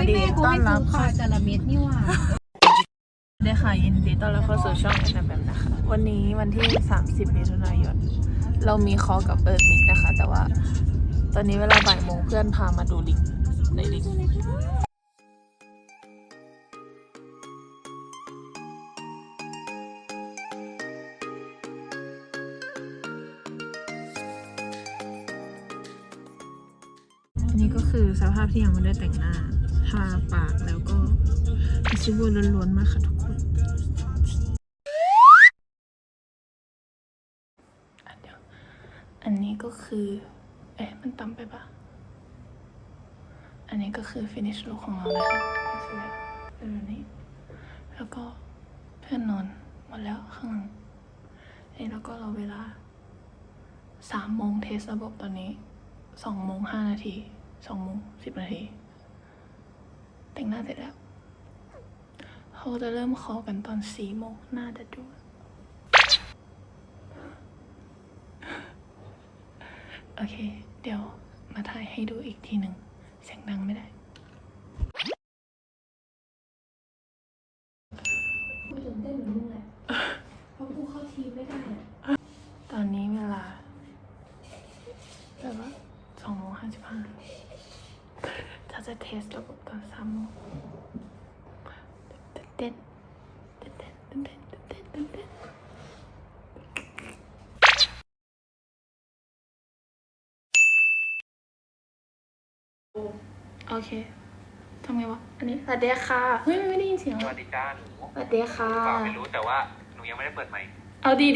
ฮ้ยดีแม่กูต้อให้นรัซื้บอปลาจาระเม็ดนี่หว่าได้ค่ะยินดีต้อนรับเข้าสู่ช่องแอนนาแบมนะคะ วันนี้วันที่ 30มิถุนายน เรามีคอลกับเอิร์ดมิกนะคะ แต่ว่าตอนนี้เวลาบ่ายโมงเพื่อนพามาดูลิงในลิงอันนี้ก็คือสภาพที่ยังไม่ได้แต่งหน้า ทาปากแล้วก็ชิบูล้วนๆมากค่ะทุกคนอะเดียวอันนี้ก็คือ เอ๊ะ มันต่ำไปปะอันนี้ก็คือ finish look ของเรานะคะสวเป็นแบบนี้แล้วก็เพื่อนนอนหมดแล้วข้างหลังเอ้แล้วก็เราเวลาสามโมงเทสระบบตอนนี้สองโมงห้านาทีสองโมงสิบนาที แต่งหน้าเสร็จแล้วเขาจะเริ่มคอกันตอนสี่โมงน่าจะดู โอเค เดี๋ยวมาถ่ายให้ดูอีกทีหนึ่ง เสียงดังไม่ได้ กูตื่นเต้นเหมือนมึงแหละเพราะกูเข้าทีมไม่ได้อะ ตอนนี้เวลาแบบว่าสองโมงห้าสิบห้า ถ้าจะเทสระบบตอนสามโมงตื่นเต้นตื่นเต้นตื่นเต้นตื่นเต้นตื่นเต้นโอเคทำไงวะ อันนี้สวัสดีค่ะ เฮ้ยมันไม่ได้ยินเสียงสเหรอวัสดีจ้าหนูสวัสดีค่ะหรือเปล่าไม่รู้แต่ว่าหนูยังไม่ได้เปิดไมค์เอาดี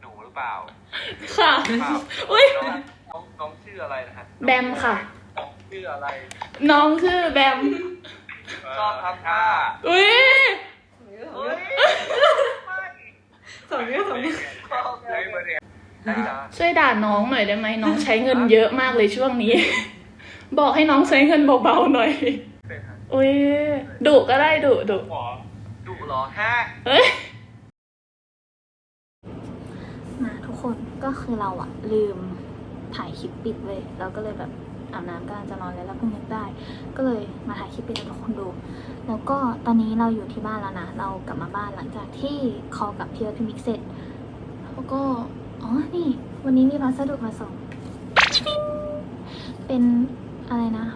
หนูหรือเปล่าๆ ค่ะ หรือเปล่าอุ้ยน้องน้องน้องชื่ออะไรนะฮะแบมค่ะน้อง ชื่ออะไร น้องคือแบม ชอบทำท่าอุ้ยเฮ้ยสองนิ้วสองนิ้วชอบเลยมาเนี่ยได้จ้าช่วยด่าน้องหน่อยได้ไหมน้องใช้เงินเยอะมากเลยช่วงนี้ บอกให้น้องใช้เงินเบาๆหน่อย เป็นฮะอุ้ยดุก็ได้ดุดุหมอดุเหรอฮะเฮ้ย มาทุกคนก็คือเราอะลืมถ่ายคลิปปิดเว้ยเราก็เลยแบบ อาบน้ำกำลังจะนอนแล้วแล้วเพิ่งนึกได้ ก็เลยมาถ่ายคลิปปิดให้ทุกคนดู แล้วก็ตอนนี้เราอยู่ที่บ้านแล้วนะ เรากลับมาบ้านหลังจากที่คอลกับพี่เอิร์ธพี่มิกเสร็จแล้วก็ อ๋อ นี่ วันนี้มีพัสดุมาส่ง เป็นอะไรนะ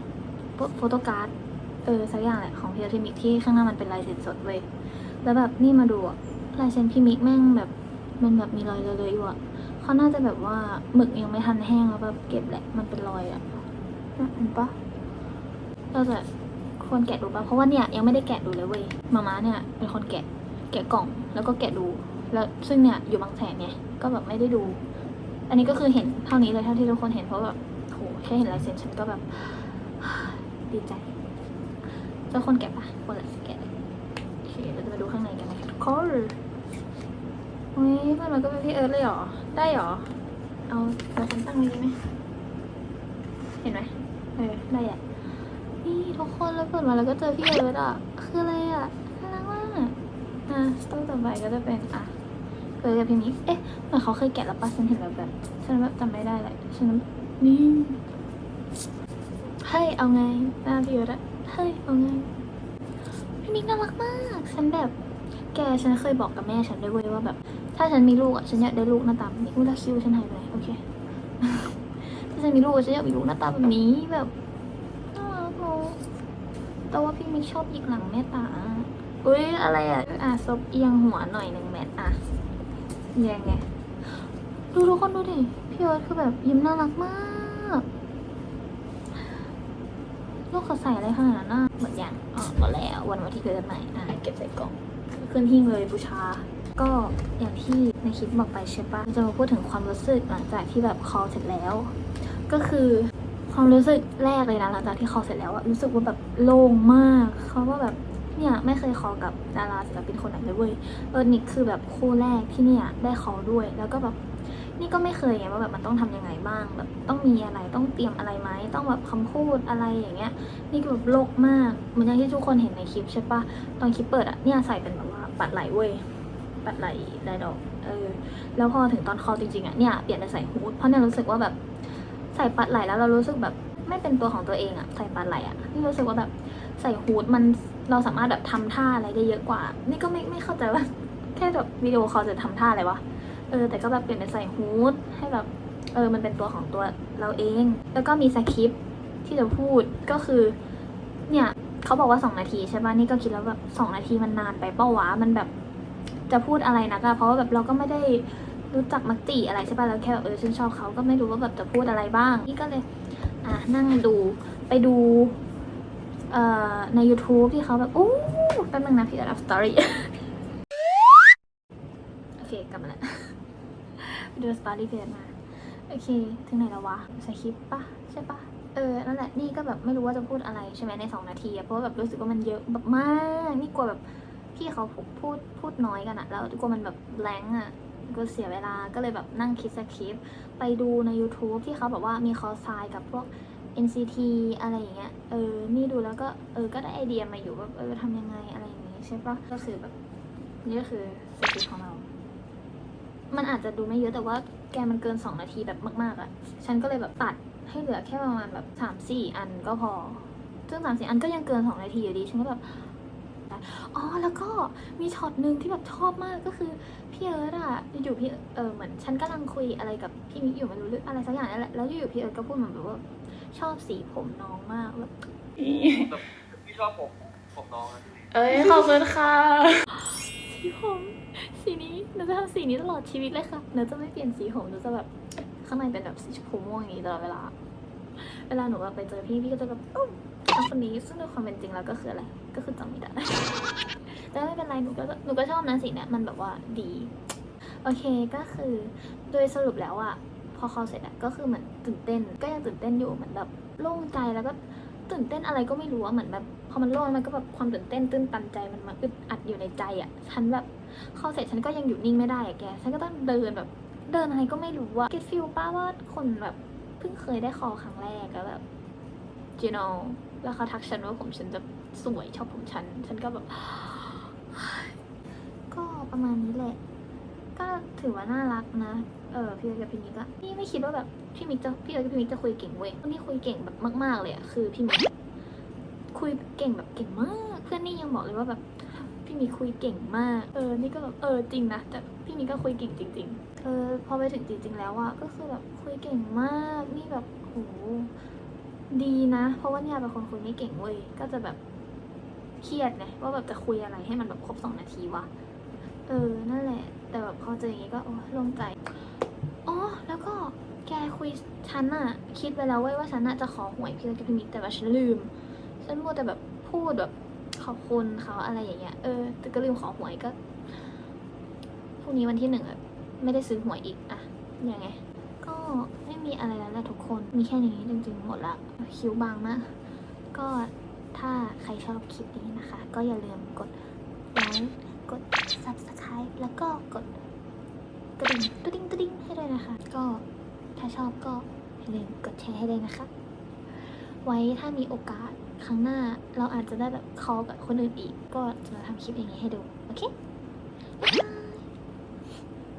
โฟโต้การ์ด เออ สักอย่างแหละของพี่เอิร์ธพี่มิกที่ข้างหน้ามันเป็นลายเซ็นสดเว้ย แล้วแบบนี่มาดูอะลายเซ็นพี่มิกแม่งแบบมันแบบมีรอยเลยๆอยู่อะเขาน่าจะแบบว่าหมึกยังไม่ทันแห้งแล้วแบบเก็บแหละ มันเป็นรอยอะ เห็นปะเราจะควรแกะดูปะเพราะว่าเนี่ยยังไม่ได้แกะดูเลยเว้ยมาม่าเนี่ยเป็นคนแกะแกะกล่องแล้วก็แกะดู แล้วซึ่งเนี่ยอยู่บางแสนไงก็แบบไม่ได้ดู อันนี้ก็คือเห็นเท่านี้เลยเท่าที่ทุกคนเห็นเพราะแบบโหแค่เห็นลายเซ็นฉันก็แบบดีใจเจ้าคนแกะปะคนละแกะโอเคเราจะมาดูข้างในกันนะคะทุกคนอุ้ยเพื่อนมันก็เป็นพี่เอิร์ธเลยเหรอได้เหรอเอาเอาฉันตั้งนี้ไหมเห็นไหม เออได้อะนี่ทุกคนแล้วเปิดมาแล้วก็เจอพี่เอิร์ธอะ คืออะไรอะน่ารักมากอะสต้องต่อไปก็จะเป็นอะเกิดกับพี่มิกเอ๊ะเหมือนเขาเคยแกะแล้วปะฉันเห็นแบบแบบฉันแบบจำไม่ได้เลยฉันนี่เฮ้ยเอาไงหน้าพี่เอิร์ธอะเฮ้ยเอาไงพี่มิกน่ารักมาก ฉันแบบแกฉันเคยบอกกับแม่ฉันด้วยเว้ยว่าแบบ ถ้าฉันมีลูกอะฉันอยากได้ลูกหน้าตาแบบนี้อุ้ยแล้วคิวฉันหายไปโอเค ถ้าฉันมีลูกอะฉันอยากมีลูกหน้าตาแบบนี้แบบน่ารักเนอะแต่ว่าพี่มิกชอบหยิกหลังแม่ตาอุ้ยอะไรอะอะซบเอียงหัวหน่อยหนึ่งแมทอะยังไงดูทุกคนดูดิพี่เอิร์ธคือแบบยิ้มน่ารักมากลูกเขาใส่อะไรขนาดนั้นน่ะหมดอย่างอ๋อหมดแล้ววันวันที่เกิดใหม่อะเก็บใส่กล่องขึ้นหิ้งเลยบูชา ก็อย่างที่ในคลิปบอกไปใช่ปะจะมาพูดถึงความรู้สึกหลังจากที่แบบคอเสร็จแล้ว ก็คือความรู้สึกแรกเลยนะหลังจากที่คอเสร็จแล้วอะรู้สึกว่าแบบโล่งมากเขาว่าแบบเนี่ยไม่เคยคอกับดาราศิลปินคนไหนเลยเว้ยเออนิกคือแบบคู่แรกที่เนี่ยได้คอด้วย แล้วก็แบบนี่ก็ไม่เคยไงว่าแบบมันต้องทำยังไงบ้าง แบบต้องมีอะไรต้องเตรียมอะไรไหมต้องแบบคำพูดอะไรอย่างเงี้ย นี่ก็แบบโลกมากเหมือนอย่างที่ทุกคนเห็นในคลิปใช่ปะตอนคลิปเปิดอะเนี่ยใส่เป็นแบบว่าปัดไหลเว้ยปัดไหลได้ดอกเออแล้วพอถึงตอนคอจริงๆอะเนี่ยเปลี่ยนไปใส่ฮูดเพราะเนี่ยรู้สึกว่าแบบ ใส่ปัดไหลแล้วเรารู้สึกแบบไม่เป็นตัวของตัวเองอะใส่ปลาไหลอะนี่รู้สึกว่าแบบใส่ฮูดมันเราสามารถแบบทำท่าอะไรได้เยอะกว่า นี่ก็ไม่ไม่เข้าใจว่าแค่แบบวิดีโอเขาจะทำท่าอะไรวะ เออ แต่ก็แบบเปลี่ยนเป็นใส่ฮูดให้แบบ เออ มันเป็นตัวของตัวเราเอง แล้วก็มีสคริปที่จะพูดก็คือ เนี่ยเขาบอกว่าสองนาทีใช่ป่ะ นี่ก็คิดแล้วแบบสองนาทีมันนานไปเป้าวะ มันแบบจะพูดอะไรนะก็เพราะว่าแบบเราก็ไม่ได้ รู้จักมักจีอะไรใช่ป่ะแล้วแค่แบบเออฉันชอบเขาก็ไม่รู้ว่าแบบจะพูดอะไรบ้างนี่ก็เลยอะนั่งดูไปดูเอ่อใน YouTube ที่เขาแบบโอ้แป๊บนึงนะพี่จะรับสตอรี่โอเคกลับมาแล้วไปดูสตอรี่เพจมาโอเค ถึงไหนแล้ววะสคริปต์ปะใช่ปะเออ นั่นแหละ นี่ก็แบบไม่รู้ว่าจะพูดอะไรใช่ไหมในสองนาทีเพราะแบบรู้สึกว่ามันเยอะแบบมาก นี่กลัวแบบพี่เขาพูดพูดน้อยกันอะแล้วกลัวมันแบบแรงอะ กลัวเสียเวลาก็เลยแบบนั่งคิดสคริปต์ไปดูใน YouTube ที่เขาแบบว่ามีคอร์สไซกับพวก NCT อะไรอย่างเงี้ยเออนี่ดูแล้วก็เออก็ได้ไอเดียมาอยู่แบบเออทำยังไงอะไรอย่างงี้ใช่ปะก็คือแบบนี่ก็คือสคริปต์ของเรา มันอาจจะดูไม่เยอะแต่ว่าแกมันเกิน 2 นาทีแบบมาก ๆอะ่ะ ฉันก็เลยแบบตัดให้เหลือแค่ประมาณแบบ3ามสี่อันก็พอ ซึ่งสามสี่อันก็ยังเกิน 2 นาทีอยู่ดี ฉันก็แบบ อ๋อ แล้วก็มีช็อตหนึ่งที่แบบชอบมากก็คือพี่เอิร์ธอะอยู่ๆพี่เออเหมือนฉันกำลังคุยอะไรกับพี่มิกอยู่ไม่รู้เรื่องอะไรสักอย่างนั่นแหละแล้วอยู่ๆพี่เอิร์ธก็พูดเหมือนแบบว่า ชอบสีผมน้องมากแบบแบบพี่ชอบผมผมน้องอะเอ้ยขอบคุณค่ะสีผมสีนี้หนูจะทำสีนี้ตลอดชีวิตเลยค่ะหนูจะไม่เปลี่ยนสีผมหนูจะแบบข้างในเป็นแบบสีชมพูม่วงอย่างนี้ตลอดเวลา เวลาหนูแบบไปเจอพี่พี่ก็จะแบบอุ้มเอาคนนี้ซึ่งในความเป็นจริงแล้วก็คืออะไร ก็คือจำไม่ได้ แต่ไม่เป็นไรหนูก็หนูก็ชอบนะสีเนี้ยมันแบบว่าดี โอเคก็คือโดยสรุปแล้วอะพอเขาเสร็จอะก็คือเหมือนตื่นเต้น ก็ยังตื่นเต้นอยู่เหมือนแบบโล่งใจแล้วก็ตื่นเต้นอะไรก็ไม่รู้อะเหมือนแบบพอมันโล่งมันก็แบบความตื่นเต้นตื้นตันใจมันมาอึดอัดอยู่ในใจอะฉันแบบเขาเสร็จฉันก็ยังอยู่นิ่งไม่ได้อะแก ฉันก็ต้องเดินแบบเดินอะไรก็ไม่รู้อะ get feel ป้าว่าคนแบบ เพิ่งเคยได้คอครั้งแรกแล้วแบบ you know แล้วเขาทักฉันว่าผมฉันจะสวยชอบผมฉัน ฉันก็แบบ ก็ประมาณนี้แหละ ก็ถือว่าน่ารักนะ เออพี่เอิร์กับพี่มิกอะพี่ไม่คิดว่าแบบพี่มิกจะพี่เอิร์กับพี่มิกจะคุยเก่งเว้ยคนที่คุยเก่งแบบมาก ๆ เลยอะคือพี่มิกคุยเก่งแบบเก่งมาก เพื่อนนี่ยังบอกเลยว่าแบบ พี่มิคุยเก่งมาก เออ นี่ก็แบบเออจริงนะ แต่พี่มิก็คุยเก่งจริง ๆ เออ พอไปถึงจริง ๆ แล้วอะก็คือแบบคุยเก่งมาก นี่แบบโหดีนะ เพราะว่าเนี่ยเป็นคนคุยไม่เก่งเว้ย ก็จะแบบเครียดไงว่าแบบจะคุยอะไรให้มันแบบครบสองนาทีวะ เออ นั่นแหละ แต่แบบพอเจออย่างงี้ก็โอ้โล่งใจ อ๋อ แล้วก็แกคุยฉันอะคิดไว้แล้วเว้ยว่าฉันอะจะขอหวยพี่เอิร์ธกับพี่มิกแต่ว่าฉันลืม ฉันมัวแต่แบบพูดแบบ อบคุณเขาอะไรอย่างเงี้ย เออแต่ก็ลืมขอหวยก็พรุ่งนี้วันที่หนึ่งอะไม่ได้ซื้อหวยอีกอะยังไง ก็ไม่มีอะไรแล้วแหละทุกคน มีแค่นี้จริงๆหมดละ คิ้วบางมากก็ถ้าใครชอบคลิปนี้นะคะ ก็อย่าลืมกดไลค์กด subscribe แล้วก็กดกระดิ่งกระดิ่งกระดิ่งให้ด้วยนะคะ ก็ถ้าชอบก็อย่าลืมกดแชร์ให้ด้วยนะคะ ไว้ถ้ามีโอกาส ครั้งหน้าเราอาจจะได้แบบคอลกับคนอื่นอีก ก็จะมาทำคลิปอย่างนี้ให้ดู โอเค